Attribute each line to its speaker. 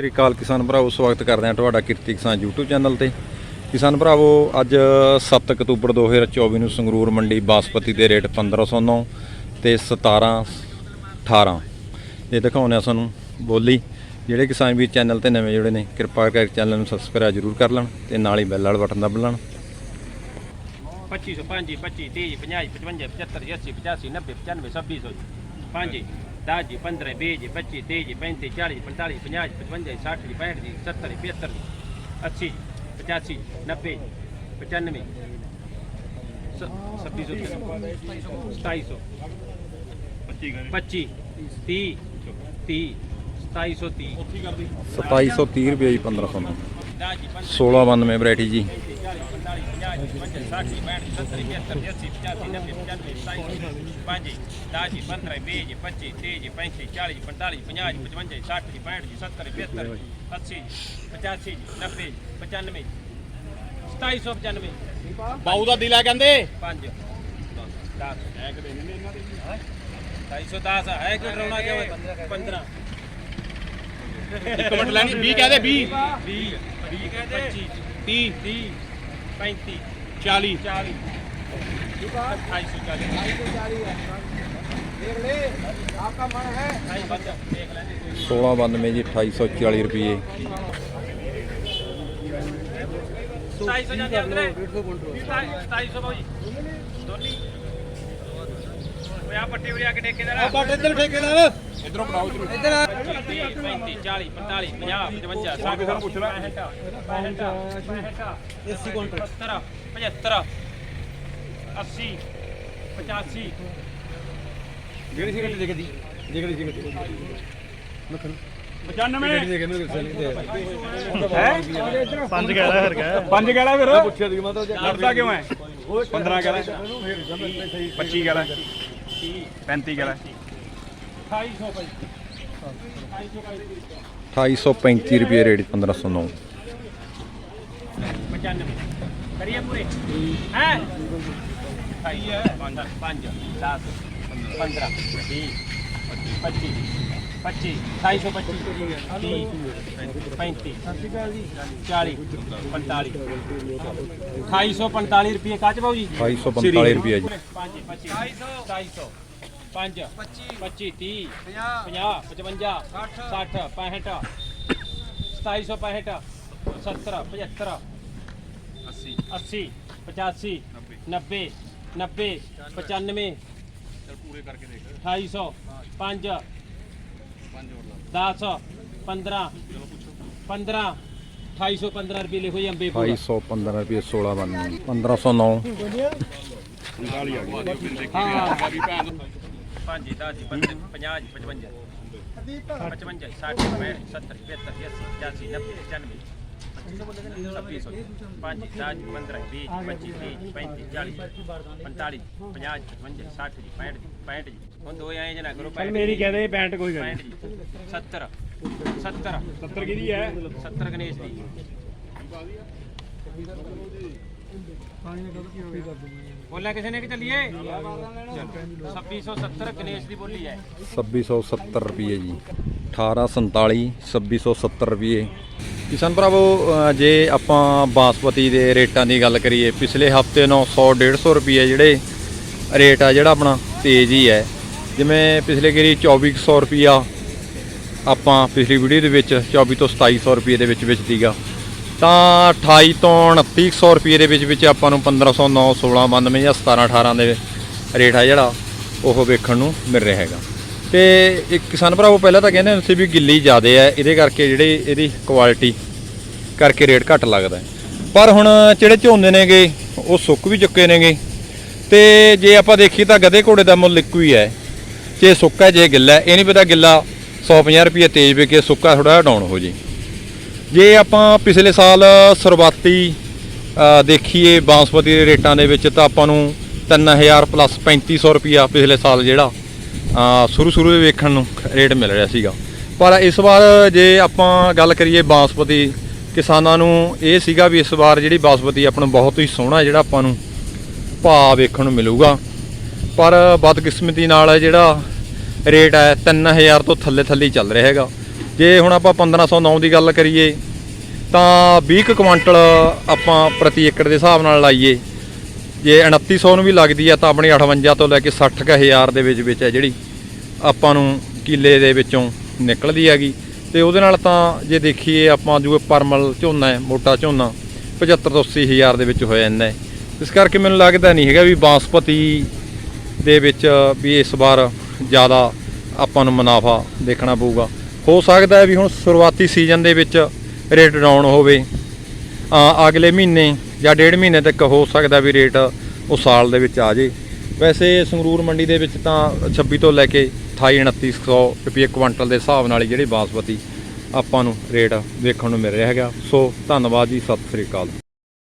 Speaker 1: ਸ੍ਰੀ ਅਕਾਲ ਕਿਸਾਨ ਭਰਾਵੋ, ਸਵਾਗਤ ਕਰਦੇ ਹਾਂ ਤੁਹਾਡਾ ਕਿਰਤੀ ਕਿਸਾਨ YouTube ਚੈਨਲ ਤੇ। ਕਿਸਾਨ ਭਰਾਵੋ, ਅੱਜ 7 ਅਕਤੂਬਰ 2024 ਨੂੰ ਸੰਗਰੂਰ ਮੰਡੀ ਬਾਸਪਤੀ ਦੇ ਰੇਟ 1509 ਤੇ 17 18 ਇਹ ਦਿਖਾਉਂਦੇ ਆ ਸਾਨੂੰ ਬੋਲੀ। ਜਿਹੜੇ ਕਿਸਾਨ ਵੀਰ ਚੈਨਲ ਤੇ ਨਵੇਂ ਜੁੜੇ ਨੇ, ਕਿਰਪਾ ਕਰਕੇ ਚੈਨਲ ਨੂੰ ਸਬਸਕ੍ਰਾਈਬ ਜ਼ਰੂਰ ਕਰ ਲੈਣ ਤੇ ਨਾਲ ਹੀ ਬੈਲ ਵਾਲਾ ਬਟਨ ਦਬ ਲੈਣ।
Speaker 2: 25 25 25 30 50 55 75 80 85 90 95 26 5 10 15 20 25 30 35 40 45 50 55 60 65 70 75 80 85 90 95 2700 25 30 30 2730
Speaker 1: 2730 ਰੁਪਏ ਜੀ 1509
Speaker 2: 10 15
Speaker 1: 1692 ਵੈਰਾਈਟੀ ਜੀ।
Speaker 2: 2710
Speaker 3: ਬਾਊ ਦਾ ਦਿਲ ਆ ਕਹਿੰਦੇ।
Speaker 2: ਹੈ ਕਿ ਡਰਾਉਣਾ ਕਿਉਂ? 15
Speaker 3: ਇੱਕ ਮਿੰਟ ਲੈਣੀ 20 ਕਹਦੇ 20
Speaker 2: 20 20 ਕਹਿੰਦੇ
Speaker 3: 30
Speaker 2: 30 35
Speaker 3: 40
Speaker 2: 40 2840
Speaker 1: 1692 ਜੀ 2840 ਰੁਪਏ
Speaker 2: 2700 ਜਾਂਦੇ ਅੰਦਰੇ? 2700 ਬਾਈ। ਦੋਨੀ ਓਏ ਆ ਪੱਟੀ ਉਰਿਆ ਕੇ ਠੇਕੇ ਦਾ
Speaker 3: ਬੱਟ ਇੱਧਰ ਠੇਕੇਦਾਰ। ਇਧਰੋਂ ਬਣਾਓ ਇਧਰੋਂ।
Speaker 2: 35 40 45 50 55 60
Speaker 3: ਸਾਨੂੰ ਪੁੱਛ ਲੈ।
Speaker 2: 65 65 80 ਕੁਇੰਟਲ 70 75 80 85
Speaker 3: ਜਿਹੜੀ ਸਿਗਰਟ ਦੇਖਦੀ ਜਿਹੜੀ ਸਿਗਰਟ ਮੱਖਣ 95
Speaker 4: ਪੰਜ ਕਹਿਦਾ ਫਿਰ ਕਹਿ
Speaker 3: ਪੰਜ ਗਾਲਾ ਫਿਰ ਪੁੱਛਿਆ ਦੀ ਮੈਂ ਤਾਂ ਲੜਦਾ ਕਿਉਂ ਹੈ 15 ਗਾਲਾ 25 ਗਾਲਾ 35 ਗਾਲਾ
Speaker 2: 2800 ਬਾਈ
Speaker 1: 2835 ਰੁਪਏ ਰੇਟ 1509
Speaker 2: 95 ਕਰੀਏ ਪੂਰੇ ਹੈ ਸਹੀ ਹੈ 5 5 10 15 20 25 25 225 30 35 40 45 2845 ਰੁਪਏ ਕਾਚ ਬਾਊ ਜੀ
Speaker 1: 2845 ਰੁਪਏ ਜੀ
Speaker 2: 5 25 250 5 25 30 50 55 60 65 2765 70 75 80 85 90 90 95
Speaker 3: ਪੂਰੇ ਕਰਕੇ ਦੇਖ।
Speaker 2: 2800 5 10 15 15 2815 ਰੁਪਏ ਲਿਖੋ ਜੀ ਅੰਬੇ ਪੂਰਾ
Speaker 1: 2815 ਰੁਪਏ 1692 1509
Speaker 2: 5 10 15 50 55 55 60 65 70 75 80 85 90 95 ਪੰਜ 10 15 20 25 30 35 40 45 50 55 60 65 65 ਹੁਣ ਦੋ ਆਏ ਜਨਾ ਕਰੋ
Speaker 4: ਚੱਲ ਮੇਰੀ ਕਹਦੇ ਪੈਂਟ ਕੋਈ ਗੱਲ
Speaker 2: 70 70
Speaker 3: 70 ਕਿਹਦੀ ਹੈ?
Speaker 2: 70 ਗਣੇਸ਼ ਦੀ। ਬੋਲਿਆ ਕਿਸੇ ਨੇ ਕਿ ਚੱਲੀਏ? 2670 ਗਣੇਸ਼ ਦੀ ਬੋਲੀ ਹੈ।
Speaker 1: 2670 ਰੁਪਏ ਜੀ। 1847 2670 ਰੁਪਏ। ਕਿਸਾਨ ਭਰਾਵੋ ਜੇ ਆਪਾਂ ਬਾਸਪਤੀ ਦੇ ਰੇਟਾਂ ਦੀ ਗੱਲ ਕਰੀਏ, ਪਿਛਲੇ ਹਫ਼ਤੇ ਨੂੰ 100 150 ਰੁਪਏ ਜਿਹੜੇ ਰੇਟ ਆ ਜਿਹੜਾ ਆਪਣਾ, ਤੇਜ਼ ਹੀ ਹੈ। ਜਿਵੇਂ ਪਿਛਲੇ ਗਰੀ 2400 ਰੁਪਿਆ ਆਪਾਂ ਪਿਛਲੀ ਵੀਡੀਓ ਦੇ ਵਿੱਚ 24 ਤੋਂ 2700 ਰੁਪਏ ਦੇ ਵਿੱਚ ਵਿੱਚ ਸੀਗਾ ਤਾਂ 28 ਤੋਂ 2900 ਰੁਪਏ ਦੇ ਵਿੱਚ ਵਿੱਚ ਆਪਾਂ ਨੂੰ 1509 1692 ਜਾਂ 17 18 ਦੇ ਰੇਟ ਆ ਜਿਹੜਾ ਉਹ ਵੇਖਣ ਨੂੰ ਮਿਲ ਰਿਹਾ ਹੈਗਾ। ਤੇ ਇੱਕ ਕਿਸਾਨ ਭਰਾਵੋ, ਪਹਿਲਾਂ ਤਾਂ ਕਹਿੰਦੇ ਹੁੰਦੇ ਸੀ ਵੀ ਗਿੱਲੀ ਜ਼ਿਆਦੇ ਹੈ ਇਹਦੇ ਕਰਕੇ ਜਿਹੜੇ ਇਹਦੀ ਕੁਆਲਿਟੀ ਕਰਕੇ ਰੇਟ ਘੱਟ ਲੱਗਦਾ ਪਰ ਹੁਣ ਜਿਹੜੇ ਝੋਨੇ ਨੇਗੇ, ਉਹ ਸੁੱਕ ਵੀ ਚੁੱਕੇ ਨੇਗੇ। ਤੇ ਜੇ ਆਪਾਂ ਦੇਖੀਏ ਤਾਂ ਗਧੇ ਘੋੜੇ ਦਾ ਮੁੱਲ ਇੱਕੋ ਹੀ ਹੈ। ਜੇ ਸੁੱਕਾ, ਜੇ ਗਿੱਲਾ, ਇਹ ਨਹੀਂ ਪਤਾ ਗਿੱਲਾ 150 ਰੁਪਏ ਤੇਜ਼ ਵਿਕੇ ਸੁੱਕਾ ਥੋੜਾ ਡਾਊਨ ਹੋ ਜੇ। ਜੇ ਆਪਾਂ ਪਿਛਲੇ ਸਾਲ ਸ਼ੁਰੂਆਤੀ ਦੇਖੀਏ ਬਾਸਮਤੀ ਦੇ ਰੇਟਾਂ ਦੇ ਵਿੱਚ, ਤਾਂ ਆਪਾਂ ਨੂੰ 3000 ਪਲੱਸ 3500 ਰੁਪਿਆ ਪਿਛਲੇ ਸਾਲ ਜਿਹੜਾ ਸ਼ੁਰੂ ਸ਼ੁਰੂ ਦੇ ਵੇਖਣ ਨੂੰ ਰੇਟ ਮਿਲ ਰਿਹਾ ਸੀਗਾ। ਪਰ ਇਸ ਵਾਰ ਜੇ ਆਪਾਂ ਗੱਲ ਕਰੀਏ ਬਾਸਮਤੀ, ਕਿਸਾਨਾਂ ਨੂੰ ਇਹ ਸੀਗਾ ਵੀ ਇਸ ਵਾਰ ਜਿਹੜੀ ਬਾਸਮਤੀ ਆਪਾਂ ਨੂੰ ਬਹੁਤ ਹੀ ਸੋਹਣਾ ਜਿਹੜਾ ਆਪਾਂ ਨੂੰ ਭਾਅ ਵੇਖਣ ਨੂੰ ਮਿਲੂਗਾ। ਪਰ ਬਦਕਿਸਮਤੀ ਨਾਲ ਜਿਹੜਾ ਰੇਟ ਹੈ 3000 ਤੋਂ ਥੱਲੇ ਥੱਲੇ ਚੱਲ ਰਿਹਾ ਹੈਗਾ। ਜੇ ਹੁਣ ਆਪਾਂ 1509 ਦੀ ਗੱਲ ਕਰੀਏ, ਤਾਂ 20 ਕੁ ਕੁਆਂਟਲ ਆਪਾਂ ਪ੍ਰਤੀ ਏਕੜ ਦੇ ਹਿਸਾਬ ਨਾਲ ਲਾਈਏ। ਜੇ 2900 ਨੂੰ ਵੀ ਲੱਗਦੀ ਆ, ਤਾਂ ਆਪਣੀ 58 ਤੋਂ ਲੈ ਕੇ 60 ਕੁ ਹਜ਼ਾਰ ਦੇ ਵਿੱਚ ਵਿੱਚ ਹੈ ਜਿਹੜੀ ਆਪਾਂ ਨੂੰ ਕਿੱਲੇ ਦੇ ਵਿੱਚੋਂ ਨਿਕਲਦੀ ਹੈਗੀ। ਤੇ ਉਹਦੇ ਨਾਲ ਤਾਂ ਜੇ ਦੇਖੀਏ ਆਪਾਂ ਜੋ ਪਰਮਲ ਝੋਨਾ ਹੈ, ਮੋਟਾ ਝੋਨਾ 75 ਤੋਂ 80 ਹਜ਼ਾਰ ਦੇ ਵਿੱਚ ਹੋ ਜਾਂਦਾ ਹੈ। ਇਸ ਕਰਕੇ ਮੈਨੂੰ ਲੱਗਦਾ ਨਹੀਂ ਹੈਗਾ ਵੀ ਬਾਸਪਤੀ ਦੇ ਵਿੱਚ ਵੀ ਇਸ ਵਾਰ ਜ਼ਿਆਦਾ ਆਪਾਂ ਨੂੰ ਮੁਨਾਫਾ ਦੇਖਣਾ ਪਊਗਾ। ਹੋ ਸਕਦਾ ਹੈ ਵੀ ਹੁਣ ਸ਼ੁਰੂਆਤੀ ਸੀਜ਼ਨ ਦੇ ਵਿੱਚ ਰੇਟ ਡਾਊਨ ਹੋਵੇ। ਅਗਲੇ ਮਹੀਨੇ ਜਾਂ ਡੇਢ ਮਹੀਨੇ ਤੱਕ ਹੋ ਸਕਦਾ ਵੀ ਰੇਟ ਉਹ ਸਾਲ ਦੇ ਵਿੱਚ ਆ ਜੇ। ਵੈਸੇ ਸੰਗਰੂਰ ਮੰਡੀ ਦੇ ਵਿੱਚ ਤਾਂ 26 ਤੋਂ ਲੈ ਕੇ 28 2900 ਰੁਪਏ ਕੁਇੰਟਲ ਦੇ ਹਿਸਾਬ ਨਾਲ ਹੀ ਜਿਹੜੀ ਬਾਸਪਤੀ ਆਪਾਂ ਨੂੰ ਰੇਟ ਵੇਖਣ ਨੂੰ ਮਿਲ ਰਿਹਾ ਹੈਗਾ। ਸੋ ਧੰਨਵਾਦ ਜੀ, ਸਤਿ ਸ੍ਰੀ ਅਕਾਲ।